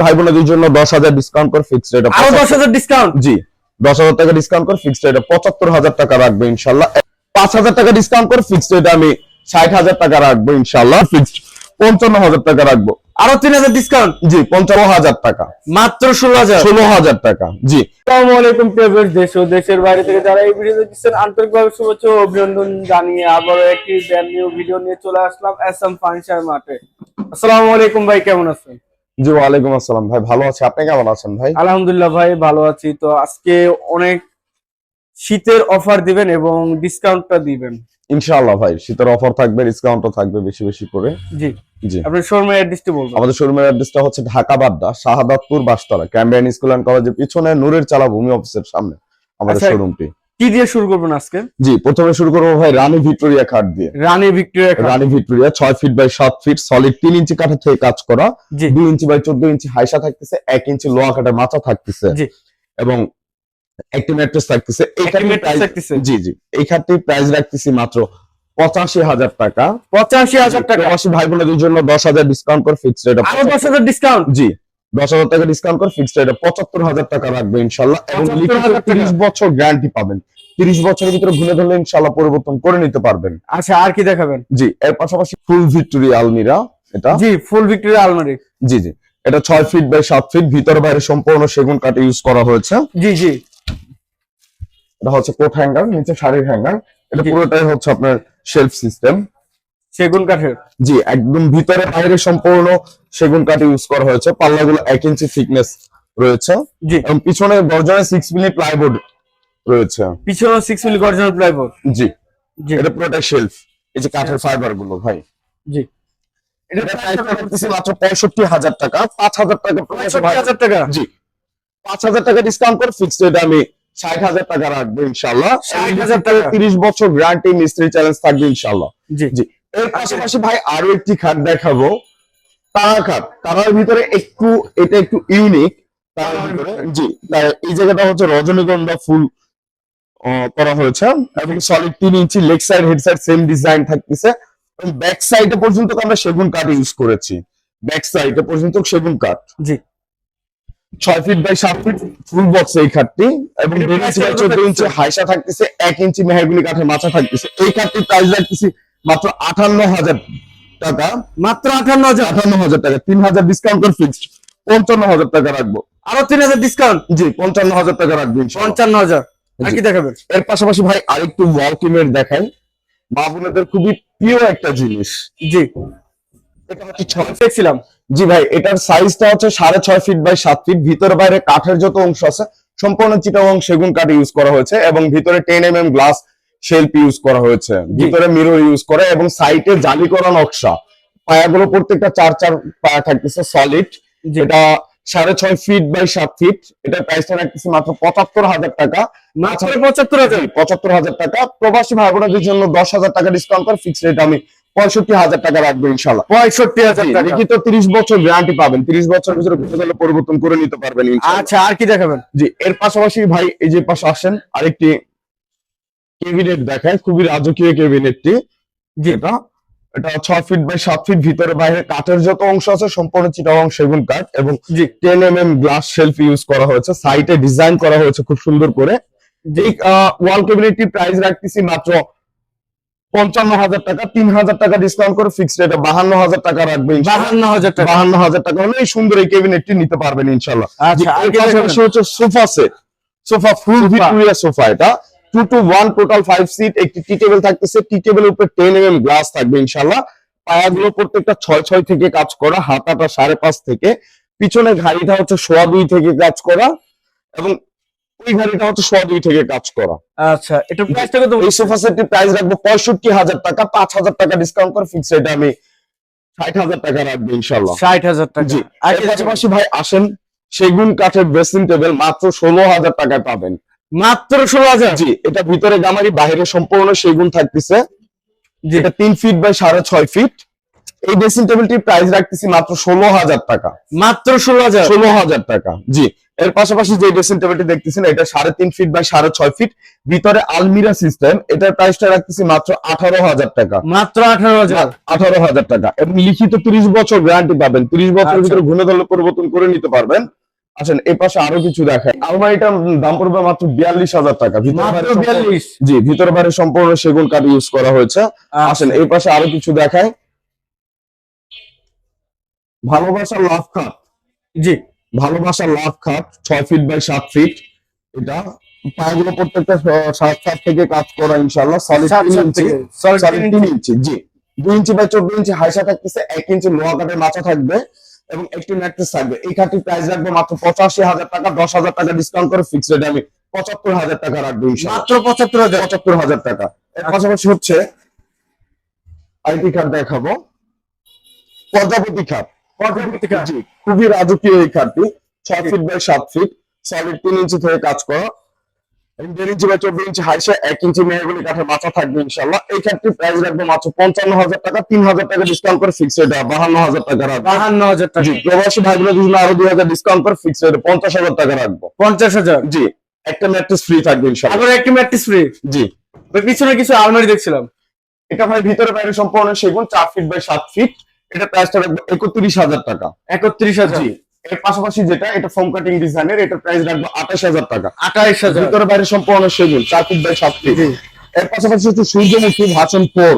ভাই বোনদের জন্য দশ হাজার ডিসকাউন্ট করে ফিক্সড রেট আরও দশ হাজার ডিসকাউন্ট জি দশ হাজার টাকা ডিসকাউন্ট করে ফিক্সড রেট পঁচাত্তর হাজার টাকা রাখব ইনশাল্লাহ। পাঁচ হাজার টাকা ডিসকাউন্ট করে ফিক্সড রেট আমি ষাট হাজার টাকা রাখব ইনশাল্লাহ। ফিক্সড পঞ্চান্ন হাজার টাকা রাখব। আরও তিন হাজার ডিসকাউন্ট জি পঞ্চান্ন হাজার টাকা। মাত্র ষোলো হাজার? ষোলো হাজার টাকা জি। আসসালামু আলাইকুম প্রিয় দেশ ও দেশের বাইরে থেকে যারা এই ভিডিও দেখছেন আন্তরিকভাবে শুভেচ্ছা ও অভিনন্দন জানিয়ে আবারও একটি ব্র্যান্ড নিউ ভিডিও নিয়ে চলে আসলাম এসএম ফার্নিচার মাঠে। আসসালামু আলাইকুম ভাই কেমন আছেন? জি ওয়ালাইকুম আসসালাম। ভাই ভালো আছে। আপনি কেমন আছেন ভাই? আলহামদুলিল্লাহ ভাই ভালো আছি। তো আজকে অনেক শীতের অফার দিবেন এবং ডিসকাউন্টটা দিবেন। ইনশাআল্লাহ ভাই শীতের অফার থাকবে ডিসকাউন্টও থাকবে বেশি বেশি করে। জি। জি। আপনার শোরুমের অ্যাড্রেসটি বলবেন। আমাদের শোরুমের অ্যাড্রেসটা হচ্ছে Dhaka Badda Shahadatpur Bastala Cambrian school and কলেজের পিছনে নূরের চালা ভূমি অফিসের সামনে আমাদের আচ্ছা। শোরুমটি। কি দিয়ে শুরু করবেন আজকে? জি প্রথমে শুরু করব ভাই রানী ভিক্টোরিয়া খাট দিয়ে। রানী ভিক্টোরিয়া। রানী ভিক্টোরিয়া ছয় ফিট বাই সাত ফিট সলিড তিন ইঞ্চি কাঠের থেকে কাজ করা। দুই ইঞ্চি বাই চোদ্দ ইঞ্চি হাইসা থাকতেছে এক ইঞ্চি লোহা কাঠের মাথা থাকতেছে। জি। এবং একটি ম্যাট্রেস থাকতেছে। জি জি। এই খাটটির প্রাইস রাখতেছি মাত্র পঁচাশি হাজার টাকা। পঁচাশি হাজার টাকা। প্রবাসী ভাই বোনদের জন্য দশ হাজার ডিসকাউন্ট করে ফিক্সড রেট আরও দশ হাজার ডিসকাউন্ট জি। দশ হাজার টাকা ডিসকাউন্ট করে ফিক্সড রেট পঁচাত্তর হাজার টাকা রাখবে ইনশাল্লাহ এবং 75,000 লিখিত টাকা। তিরিশ বছর গ্যারান্টি পাবেন। তিরিশ বছরের ভিতরে ঘুরে ধরলে ইনশাল্লাহ পরিবর্তন করে নিতে পারবেন। আচ্ছা আর কি দেখাবেন? জি এর পাশাপাশি ফুল ভিক্টোরিয়া আলমিরা এটা। জি ফুল ভিক্টোরিয়া আলমারি জি জি এটা ছয় ফিট বাই সাত ফিট ভিতর বাইরে সম্পূর্ণ সেগুন কাঠ ইউজ করা হয়েছে। জি জি। এটা হচ্ছে কোট হ্যাঙ্গার নিচে শাড়ির হ্যাঙ্গার এটা। পুরোটাই হচ্ছে আপনার শেলফ সিস্টেম সেগুন কাঠের? জি একদম ভিতরে বাইরে সম্পূর্ণ সেগুন কাঠ ইউজ করা হয়েছে। পাল্লাগুলো এক ইঞ্চি থিকনেস রয়েছে। জি। এবং পিছনে গর্জনে সিক্স মিনিট প্লাইবোর্ড রয়েছে। পিছনে সিক্স মিলি গর্জনাল প্লাইবোর্ড জি। জি। এটা পুরোটা শেলফ এই যে কাঠের ফাইবারগুলো ভাই। জি। এটা প্রাইস মাত্র পঁয়ষট্টি হাজার টাকা। পাঁচ হাজার টাকা পঁয়ষট্টি হাজার টাকা? জি। পাঁচ হাজার টাকা ডিসকাউন্ট করে ফিক্সড রেট আমি ষাট হাজার টাকা রাখব ইনশাল্লাহ 60,000 টাকা। তিরিশ বছর গ্যারান্টি মিস্ত্রি চ্যালেঞ্জ থাকবে ইনশাল্লাহ জি। জি। এর পাশাপাশি ভাই আরও একটি খাট দেখাবো। তারা খাট। তারার ভিতরে একটু এটা একটু ইউনিক ভিতরে জি এই জায়গাটা হচ্ছে রজনীগন্ধা ফুল করা হয়েছে। এবং সলিড তিন inch leg side head side same design থাকতেছে। ব্যাক সাইডে পর্যন্ত আমরা সেগুন কাঠ ইউজ করেছি। ব্যাক সাইডে পর্যন্ত সেগুন কাঠ। জি। ছয় ফিট বাই সাত ফিট ফুল বক্স এই খাটটি। এবং চোদ্দ ইঞ্চি হাইসা থাকতেছে এক ইঞ্চি মেহাগুলি কাঠের মাথা থাকতেছে। এই খাটটির প্রাইস রাখতেছি মাত্র আঠান্ন হাজার টাকা। মাত্র আঠান্ন হাজার আঠান্ন হাজার টাকা। তিন হাজার ডিসকাউন্ট করে ফিক্সড পঞ্চান্ন হাজার টাকা রাখব। আরও তিন হাজার ডিসকাউন্ট জি পঞ্চান্ন হাজার টাকা রাখব ইনশাআল্লাহ। পঞ্চান্ন হাজার আর কি দেখাবেন? এর পাশাপাশি ভাই আরেকটু ওয়ালকিমের দেখাই। মা বোনেদের খুবই প্রিয় একটা জিনিস। জি। এটা হচ্ছে ছয় দেখছিলাম। জি ভাই এটার সাইজটা হচ্ছে সাড়ে ছয় ফিট বাই সাত ফিট ভিতরে বাইরে কাঠের যত অংশ আছে সম্পূর্ণ চিটাগং সেগুন কাঠ ইউজ করা হয়েছে এবং ভিতরে ten M M glass shelf use করা হয়েছে। ভিতরে মিরর ইউজ করে এবং সাইটে জালি করা নকশা। পায়াগুলো প্রত্যেকটা চার চার পায়া থাকতেছে সলিড এটা সাড়ে ছয় ফিট বাই সাত ফিট এটা প্রাইসটা রাখতেছে মাত্র পঁচাত্তর হাজার টাকা। মাত্র পঁচাত্তর হাজার? পঁচাত্তর হাজার টাকা। প্রবাসী ভাই বোনদের জন্য দশ হাজার টাকা ডিসকাউন্ট করে ফিক্স রেট আমি পঁয়ষট্টি হাজার টাকা রাখব ইনশাল্লাহ পঁয়ষট্টি হাজার টাকা। লিখিত তিরিশ বছর গ্যারান্টি পাবেন। তিরিশ বছর ভিতরে ঘুরে পরিবর্তন করে নিতে পারবেন আচ্ছা আর কি দেখাবেন? জি এর পাশাপাশি ভাই এই যে পাশে আসেন আরেকটি কেবিনেট দেখায় খুবই রাজকীয় কেবিনেটটি জি। এটা এটা ছয় ফিট বাই সাত ফিট ভিতরে বাইরে কাঠের যত অংশ আছে সম্পূর্ণ চিটাগং সেগুন কাঠ এবং ten M M glass shelf use করা হয়েছে। সাইটে ডিজাইন করা হয়েছে খুব সুন্দর করে। এই ওয়াল ক্যাবিনেটটির প্রাইস রাখতেছি মাত্র পঞ্চান্ন হাজার টাকা। তিন হাজার টাকা ডিসকাউন্ট করে ফিক্সড রেটে বাহান্ন হাজার টাকা রাখবে বাহান্ন হাজার টাকা। বাহান্ন হাজার টাকা হলে এই সুন্দর এই ক্যাবিনেটটি নিতে পারবেন ইনশাল্লাহ। আচ্ছা হচ্ছে sofa set sofa full Victoria sofa এটা। Two two one total five seat একটি টি টেবিল থাকতেছে। টি টেবিলের উপরে টেন এম এম গ্লাস থাকবে ইনশাল্লাহ পায়াগুলো প্রত্যেকটা ছয় ছয় থেকে কাজ করা হাতাটা সাড়ে পাঁচ থেকে। পিছনে ঘাড়িটা হচ্ছে সোয়া দুই থেকে কাজ করা এবং ওই ঘাড়িটা হচ্ছে সোয়া দুই থেকে কাজ করা। আচ্ছা এটা প্রাইসটা কত এই সোফা সেটটির প্রাইস রাখব পঁয়ষট্টি হাজার টাকা পাঁচ হাজার টাকা ডিসকাউন্ট করে ফিক্স রেটে আমি ষাট হাজার টাকা রাখব ইনশাল্লাহ ষাট হাজার টাকা। জি। আর এর কি পাশাপাশি ভাই আসেন সেগুন কাঠের ড্রেসিং টেবিল মাত্র ষোলো হাজার টাকায় পাবেন। মাত্র ষোলো হাজার। জি এটা ভিতরে গামারি বাইরে সম্পূর্ণ সেগুন থাকতেছে। যেটা তিন ফিট বাই সাড়ে ছয় ফিট এই ড্রেসিং টেবিলটির প্রাইস রাখতেছি মাত্র ষোলো হাজার টাকা। মাত্র ষোলো হাজার। ষোলো হাজার টাকা জি। এর পাশাপাশি যে ড্রেসিং টেবিলটি দেখতেছেন এটা সাড়ে তিন ফিট বাই সাড়ে ছয় ফিট ভিতরে আলমিরা সিস্টেম এটার প্রাইসটা রাখতেছি মাত্র আঠারো হাজার টাকা। মাত্র আঠারো হাজার। আঠারো হাজার টাকা। এবং লিখিত তিরিশ বছর গ্যারান্টি পাবেন। তিরিশ বছরের আচ্ছা। ভিতরে ঘুরে ধরলে পরিবর্তন করে নিতে পারবেন। আসেন এই পাশে আরও কিছু দেখায় আলমারিটার দাম পড়বে মাত্র বিয়াল্লিশ হাজার টাকা। বিয়াল্লিশ? জি ভিতরে বাইরে সম্পূর্ণ সেগুন কাঠ ইউজ করা হয়েছে। আসেন এই পাশে আরও কিছু দেখায় ভালোবাসার লাভ খাট। জি। ভালোবাসার লাভ খাট ছয় ফিট বাই সাত ফিট এটা পায়েগুলো প্রত্যেকটা সাত সাত থেকে কাজ করা ইনশাল্লাহ সলিড তিন ইঞ্চি। জি। দুই ইঞ্চি বাই চোদ্দ ইঞ্চি হাইসা থাকতেছে এক ইঞ্চি লোহা কাঠের মাথা থাকবে। এবং একটি ম্যাট্রেস থাকবে। এই খাটটির প্রাইস রাখব মাত্র পঁচাশি হাজার টাকা দশ হাজার টাকা ডিসকাউন্ট করে ফিক্স রেটে আমি পঁচাত্তর হাজার টাকা রাখব মাত্র পঁচাত্তর হাজার? পঁচাত্তর হাজার টাকা। এর পাশাপাশি হচ্ছে আইটি খাট দেখাবো। প্রজাপতি খাট প্রজাপতি। জি খুবই রাজকীয় এই খাটটি ছয় ফিট বাই সাত ফিট সলিড তিন ইঞ্চি থেকে কাজ করা। দেড় ইঞ্চি বাই চোদ্দ ইঞ্চি হাইসে এক ইঞ্চি মেহগুলি কাঠের মাথা থাকবে ইনশাল্লাহ এই খাটটির প্রাইস রাখব মাত্র পঞ্চান্ন হাজার টাকা তিন হাজার টাকা ডিসকাউন্ট করে ফিক্স রেট বাহান্ন হাজার টাকা রাখব। বাহান্ন হাজার টাকা। জি প্রবাসী ভাই বোনের আরও দুই হাজার ডিসকাউন্ট করে ফিক্স রেটে পঞ্চাশ হাজার টাকা রাখব। পঞ্চাশ হাজার? জি একটা ম্যাট্রেস ফ্রি থাকবে ইনশাল্লাহ আবার একটি ফ্রি জি। পিছনে কিছু আলমারি দেখছিলাম। এটা ভাই ভিতরে বাইরে সম্পূর্ণ সেগুন চার ফিট বাই সাত ফিট এটা প্রাইসটা রাখব একত্রিশ হাজার টাকা। একত্রিশ হাজার। জি। এর পাশাপাশি যেটা এটা ফোম কাটিং ডিজাইনের এটা প্রাইস রাখব আঠাশ হাজার টাকা। আঠাইশ হাজার। ভিতরে বাইরে সম্পূর্ণ সেগুন চার ফিট বাই সাত ফিট। এর পাশাপাশি হচ্ছে সূর্যমুখী ভাষণ ফোর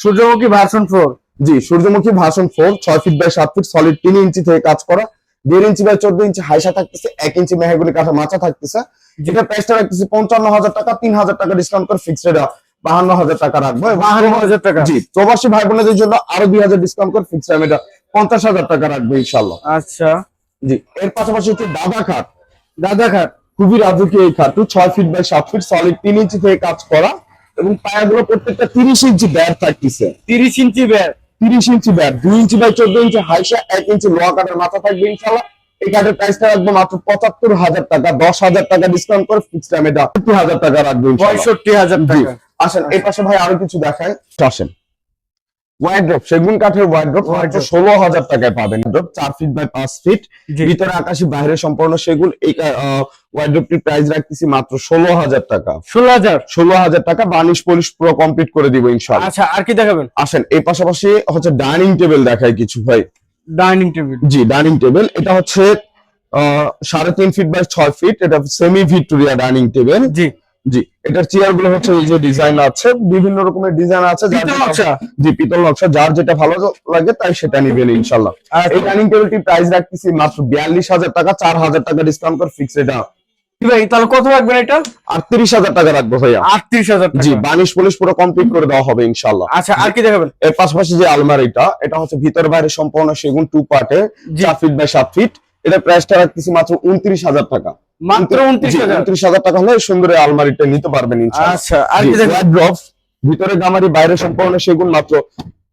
সূর্যমুখী ভার্সন ফোর জি সূর্যমুখী ভাষণ ফোর ছয় ফিট বাই সাত ফিট সলিড তিন ইঞ্চি থেকে কাজ করা। দেড় ইঞ্চি বাই চোদ্দ ইঞ্চি হাইসা থাকতেছে এক ইঞ্চি মেহাগুলি কাঠা মাথা থাকতেছে। এটা প্রাইসটা রাখতেছে পঞ্চান্ন হাজার টাকা তিন হাজার টাকা ডিসকাউন্ট করে ফিক্সড রেট বাহান্ন হাজার টাকা রাখব। বাহান্ন হাজার টাকা। জি প্রবাসী ভাই বোনদের জন্য আরও দুই হাজার ডিসকাউন্ট করে ফিক্স টাইম এটা পঞ্চাশ হাজার টাকা রাখবে ইনশাল্লাহ আচ্ছা। জি এর পাশাপাশি হচ্ছে দাদা খাট। দাদা খাট। খুবই রাজকীয় এই খাটটি ছয় ফিট বাই সাত ফিট সলিড তিন ইঞ্চি থেকে কাজ করা এবং পায়াগুলো প্রত্যেকটা তিরিশ ইঞ্চি ব্যাট থাকতেছে। তিরিশ ইঞ্চি ব্যাগ তিরিশ ইঞ্চি ব্যাট দুই ইঞ্চি বাই চোদ্দ ইঞ্চি হাইসা এক ইঞ্চি লোহা কাঠের মাথা থাকবে ইনশাল্লাহ এই কাঠের প্রাইসটা রাখব মাত্র পঁচাত্তর হাজার টাকা দশ হাজার টাকা ডিসকাউন্ট করে ফিক্স টাইম এটা হাজার টাকা রাখবে ইনশাল্লাহ। পঁয়ষট্টি হাজার টাকা। আসেন এই পাশে ভাই আরও কিছু দেখায় আসেন। ওয়াইড্রপ সেগুন কাঠের ওয়াইড্রপ। ষোলো হাজার টাকায় পাবেন। চার ফিট বাই পাঁচ ফিট ভিতরে আকাশি বাইরে সম্পূর্ণ সেগুন। এই ওয়াইড্রপটির প্রাইস রাখতেছি মাত্র ষোলো হাজার টাকা। ষোলো হাজার? ষোলো হাজার টাকা বার্নিশ পলিশ পুরো কমপ্লিট করে দিব ইনশাল্লাহ আচ্ছা আর কি দেখাবেন? আসেন এই পাশাপাশি হচ্ছে ডাইনিং টেবিল দেখায় কিছু ভাই। ডাইনিং টেবিল জি ডাইনিং টেবিল এটা হচ্ছে সাড়ে তিন ফিট বাই ছয় ফিট এটা সেমি ভিক্টোরিয়া ডাইনিং টেবিল জি। জি এটার চেয়ারগুলো হচ্ছে এই যে ডিজাইন আছে বিভিন্ন রকমের ডিজাইন আছে। জি পিতল নকশা যার যেটা ভালো লাগে তাই সেটা নিবেন ইনশাল্লাহ আচ্ছা। এই ডাইনিং টেবিলটির প্রাইস রাখতেছি মাত্র বিয়াল্লিশ হাজার টাকা চার হাজার টাকা ডিসকাউন্ট করে ফিক্স এটা। ভাই তাহলে কত রাখবেন এটা? আটত্রিশ হাজার টাকা রাখব ভাইয়া। আটত্রিশ হাজার জি বানিশ পলিশ পুরো কমপ্লিট করে দেওয়া হবে ইনশাল্লাহ আচ্ছা আর কি দেখাবেন? এর পাশাপাশি যে আলমারিটা এটা হচ্ছে ভিতর বাইরে সম্পূর্ণ সেগুন টু পার্টে। চার ফিট বাই সাত ফিট এটা প্রাইসটা রাখতেছি মাত্র উনত্রিশ হাজার টাকা। মাত্র উনত্রিশ হাজার। টাকা হলে সুন্দর আলমারিটা নিতে পারবেন আচ্ছা আর কি জি, ভিতরে গামারি বাইরে সম্পূর্ণ সেগুন মাত্র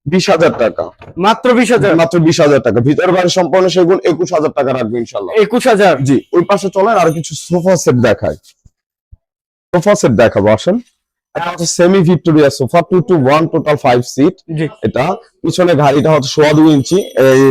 বিশ হাজার টাকা। মাত্র বিশ হাজার? মাত্র বিশ হাজার টাকা। ভিতরে বাইরে সম্পূর্ণ সেগুন একুশ হাজার টাকা রাখবে ইনশাল্লাহ একুশ হাজার? জি ওই পাশে চলেন আর কিছু সোফা সেট দেখায় সোফা সেট দেখাবো আসেন। Semi Victoria sofa two two one total five seat এটা পিছনে গাড়িটা হচ্ছে সোয়া দুই ইঞ্চি এই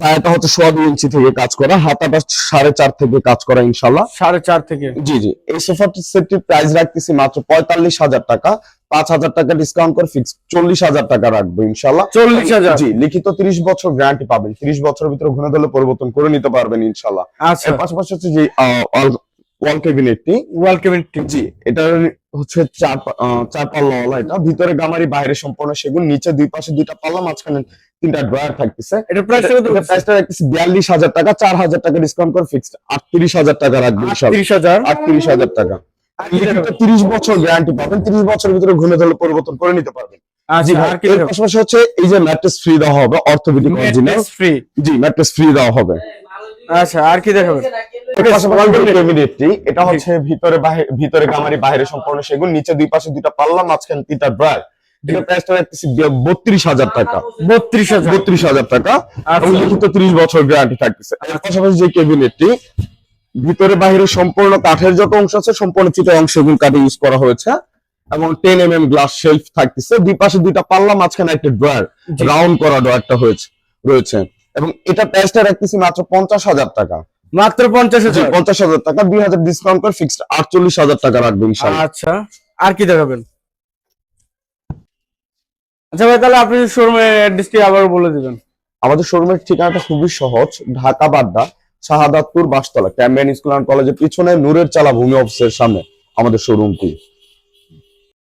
পায়াটা হচ্ছে সোয়া দুই ইঞ্চি থেকে কাজ করা হাতাটা সাড়ে চার থেকে কাজ করা ইনশাল্লাহ সাড়ে চার থেকে। জি জি। এই সোফা সেটটির প্রাইস রাখতেছি মাত্র পঁয়তাল্লিশ হাজার টাকা। পাঁচ হাজার টাকা ডিসকাউন্ট করে ফিক্স চল্লিশ হাজার টাকা রাখব ইনশাল্লাহ চল্লিশ হাজার। জি লিখিত তিরিশ বছর গ্যারান্টি পাবেন। তিরিশ বছরের ভিতরে ঘুরে ধরলে পরিবর্তন করে নিতে পারবেন ইনশাল্লাহ আচ্ছা। পাশাপাশি হচ্ছে যে ওয়াল কেবিনেটটি ওয়াল কেবিনেট জি এটা হচ্ছে চার চার পাল্লাওয়ালা এটা। ভিতরে গামারি বাইরে সম্পূর্ণ সেগুন নিচে দুই পাশে দুইটা পাল্লা মাঝখানে তিনটা ড্রয়ার থাকতেছে। এটা প্রাইস কত প্রাইসটা রাখতেছি বিয়াল্লিশ হাজার টাকা চার হাজার টাকা ডিসকাউন্ট করে ফিক্সড আটত্রিশ হাজার টাকা ইনশাল্লাহ আটত্রিশ হাজার? আটত্রিশ হাজার টাকা। তিরিশ বছর গ্যারান্টি পাবেন। তিরিশ বছরের ভিতরে ঘুরে ধরলে পরিবর্তন করে নিতে পারবেন। আচ্ছা পাশাপাশি হচ্ছে এই যে ম্যাট্রেস ফ্রি দেওয়া হবে অর্থোপেডিক ফ্রি জি ম্যাট্রেস ফ্রি দেওয়া হবে। আচ্ছা আর কি দেখাবেন? এটা হচ্ছে ভিতরে ভিতরে গামারি বাইরে সম্পূর্ণ সেগুন নিচে দুই পাশে দুইটা পাল্লা মাঝখানে তিনটা হাজার টাকা। আচ্ছা। লিখিত বছর গ্যারান্টি থাকতেছে। পাশাপাশি যে ক্যাবিনেটটি ভিতরে বাইরে সম্পূর্ণ কাঠের যত অংশ আছে সম্পূর্ণ চিটা অংশ এবং কাঠে ইউজ করা হয়েছে। এবং ten M M glass shelf থাকতেছে। দুই পাশে দুইটা পাল্লা মাঝখানে একটা ড্রয়ার। রাউন্ড করা ড্রয়ারটা হয়েছে রয়েছে। এবং এটা প্রাইসটা রাখতেছি মাত্র পঞ্চাশ হাজার টাকা। মাত্র পঞ্চাশ হাজার। পঞ্চাশ হাজার টাকা। দুই হাজার ডিসকাউন্ট করে ফিক্সড আটচল্লিশ হাজার টাকা রাখবে ইনশাল্লাহ আচ্ছা আর কি দেখাবেন? আচ্ছা ভাই তাহলে আপনি শোরুমের অ্যাড্রেসটি আবার বলে দিবেন? আমাদের শোরুমের ঠিকানাটা খুবই সহজ Dhaka Badda Shahadatpur Bastala Cambrian school and কলেজের পিছনে নূরের চালা ভূমি অফিসের সামনে আমাদের শোরুমটি